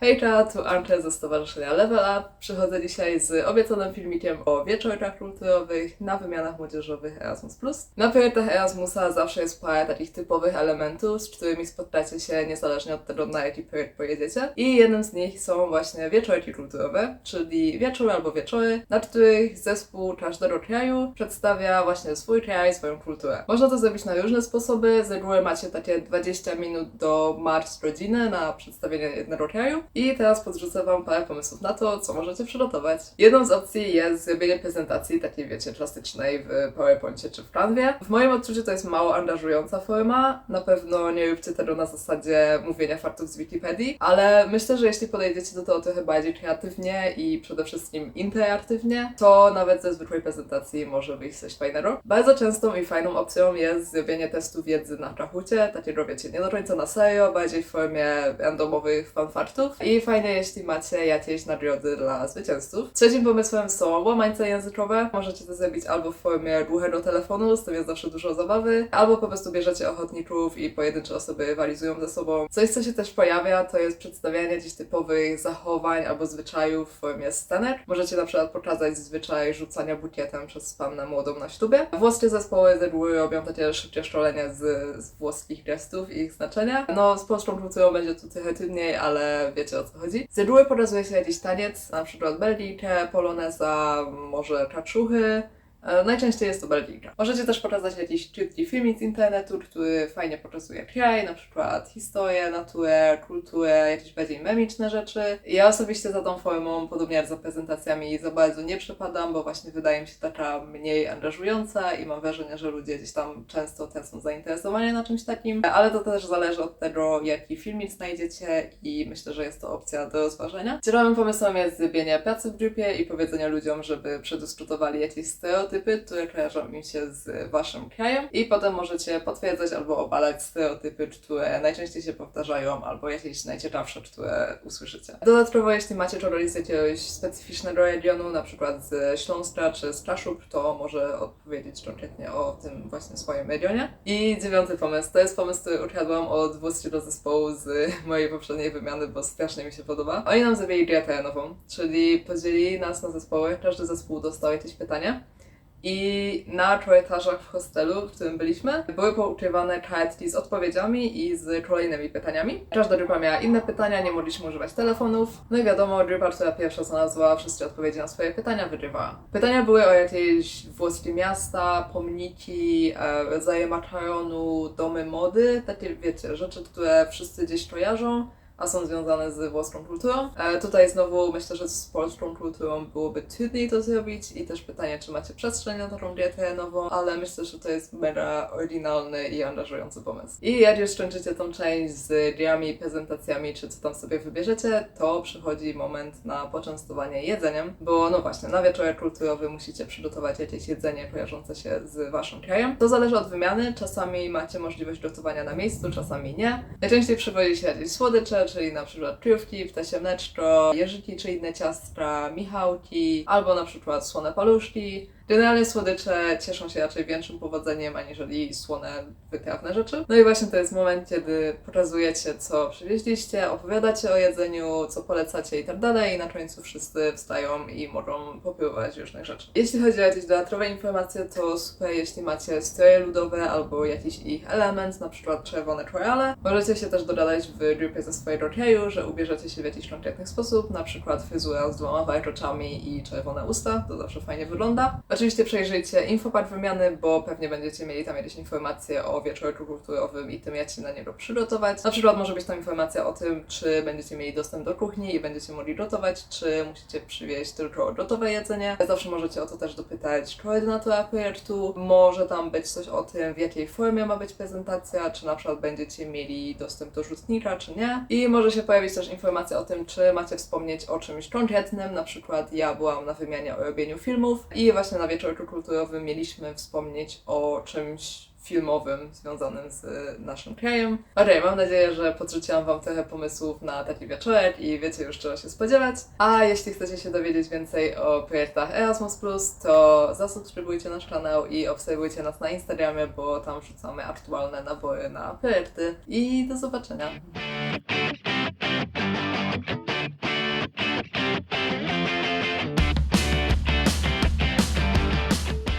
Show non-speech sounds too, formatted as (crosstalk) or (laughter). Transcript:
Hejka, tu Anke ze Stowarzyszenia Level Up. Przychodzę dzisiaj z obiecanym filmikiem o wieczorach kulturowych na wymianach młodzieżowych Erasmus+. Na projektach Erasmusa zawsze jest parę takich typowych elementów, z którymi spotkacie się niezależnie od tego, na jaki projekt pojedziecie. I jednym z nich są właśnie wieczorki kulturowe, czyli wieczory albo wieczory, na których zespół każdego kraju przedstawia właśnie swój kraj, swoją kulturę. Można to zrobić na różne sposoby. Z reguły macie takie 20 minut do marsz rodziny na przedstawienie jednego kraju. I teraz podrzucę Wam parę pomysłów na to, co możecie przygotować. Jedną z opcji jest zrobienie prezentacji takiej, wiecie, klasycznej w PowerPoincie czy w Canvie. W moim odczuciu to jest mało angażująca forma. Na pewno nie róbcie tego na zasadzie mówienia faktów z Wikipedii, ale myślę, że jeśli podejdziecie do tego trochę bardziej kreatywnie i przede wszystkim interaktywnie, to nawet ze zwykłej prezentacji może wyjść coś fajnego. Bardzo częstą i fajną opcją jest zrobienie testu wiedzy na Kahucie, takiego wiecie, nie do końca na serio, bardziej w formie randomowych fanfaktów. I fajnie, jeśli macie jakieś nagrody dla zwycięzców. Trzecim pomysłem są łamańce językowe. Możecie to zrobić albo w formie głuchego telefonu, z tym jest zawsze dużo zabawy, albo po prostu bierzecie ochotników i pojedyncze osoby rywalizują ze sobą. Coś, co się też pojawia, to jest przedstawianie jakichś typowych zachowań albo zwyczajów w formie scenek. Możecie na przykład pokazać zwyczaj rzucania bukietem przez pannę młodą na ślubie. Włoskie zespoły z reguły robią takie szybkie szkolenie z, z włoskich gestów i ich znaczenia. No, z polską kulturą będzie tu trochę trudniej, ale wiecie o co chodzi. Z reguły pokazuje się jakiś taniec, na przykład belgijkę, poloneza, może kaczuchy. E, Najczęściej jest to Belgijka. Możecie też pokazać jakiś krótki filmik z internetu, który fajnie pokazuje kraj, na przykład historię, naturę, kulturę, jakieś bardziej memiczne rzeczy. Ja osobiście za tą formą, podobnie jak za prezentacjami, za bardzo nie przepadam, bo właśnie wydaje mi się taka mniej angażująca i mam wrażenie, że ludzie gdzieś tam często tęsknią zainteresowanie na czymś takim, ale to też zależy od tego, jaki filmik znajdziecie i myślę, że jest to opcja do rozważenia. Ciekawym pomysłem jest zrobienie pracy w grupie i powiedzenie ludziom, żeby przedyskutowali jakieś stereotypy, które kojarzą im się z waszym krajem i potem możecie potwierdzać albo obalać stereotypy, które najczęściej się powtarzają albo jakieś najciekawsze, które usłyszycie. Dodatkowo, jeśli macie czegoś z jakiegoś specyficznego regionu, na przykład z Śląska czy z Kaszub, to może odpowiedzieć konkretnie o tym właśnie swoim regionie. I dziewiąty pomysł, to jest pomysł, który ukradłam od włoskiego zespołu z (laughs) mojej poprzedniej wymiany, bo strasznie mi się podoba. Oni nam zrobili grę terenową, czyli podzielili nas na zespoły, każdy zespół dostał jakieś pytanie. I na korytarzach w hostelu, w którym byliśmy, były poukrywane kartki z odpowiedziami i z kolejnymi pytaniami. Każda grupa miała inne pytania, nie mogliśmy używać telefonów. No i wiadomo, grupa, która pierwsza znalazła wszystkie odpowiedzi na swoje pytania, wygrywała. Pytania były o jakieś włoskie miasta, pomniki, e, rodzaje makaronu, domy mody, takie wiecie, rzeczy, które wszyscy gdzieś kojarzą a są związane z włoską kulturą. E, tutaj znowu myślę, że z polską kulturą byłoby trudniej to zrobić i też pytanie, czy macie przestrzeń na taką grę terenową, ale myślę, że to jest mega oryginalny i angażujący pomysł. I jak już kończycie tą część z grami, prezentacjami, czy co tam sobie wybierzecie, to przychodzi moment na poczęstowanie jedzeniem, bo no właśnie, na wieczorek kulturowy musicie przygotować jakieś jedzenie kojarzące się z waszym krajem. To zależy od wymiany, czasami macie możliwość gotowania na miejscu, czasami nie. Najczęściej przywozi się jakieś słodycze, czyli na przykład kryjówki, ptasiemneczko, jeżyki czy inne ciastka, michałki, albo na przykład słone paluszki. Generalnie słodycze cieszą się raczej większym powodzeniem, aniżeli słone, wytrawne rzeczy. No i właśnie to jest moment, kiedy pokazujecie, co przywieźliście, opowiadacie o jedzeniu, co polecacie i tak dalej, i na końcu wszyscy wstają i mogą popróbować różnych rzeczy. Jeśli chodzi o jakieś dodatkowe informacje, to super, jeśli macie stroje ludowe albo jakiś ich element, na przykład czerwone korale. Możecie się też dogadać w grupie ze swojego kraju, że ubierzecie się w jakiś konkretny sposób, na przykład fryzura z dwoma warkoczami i czerwone usta, to zawsze fajnie wygląda. Oczywiście przejrzyjcie infopad wymiany, bo pewnie będziecie mieli tam jakieś informacje o wieczorku kulturowym i tym, jak się na niego przygotować. Na przykład może być tam informacja o tym, czy będziecie mieli dostęp do kuchni i będziecie mogli gotować, czy musicie przywieźć tylko gotowe jedzenie. Zawsze możecie o to też dopytać koordynatora projektu. Może tam być coś o tym, w jakiej formie ma być prezentacja, czy na przykład będziecie mieli dostęp do rzutnika, czy nie. I może się pojawić też informacja o tym, czy macie wspomnieć o czymś konkretnym. Na przykład ja byłam na wymianie o robieniu filmów i właśnie na wieczorku kulturowym mieliśmy wspomnieć o czymś filmowym związanym z naszym krajem. Okej, mam nadzieję, że podrzuciłam Wam trochę pomysłów na taki wieczorek i wiecie już czego się spodziewać. A jeśli chcecie się dowiedzieć więcej o projektach Erasmus+, to zasubskrybujcie nasz kanał i obserwujcie nas na Instagramie, bo tam wrzucamy aktualne nabory na projekty. I do zobaczenia!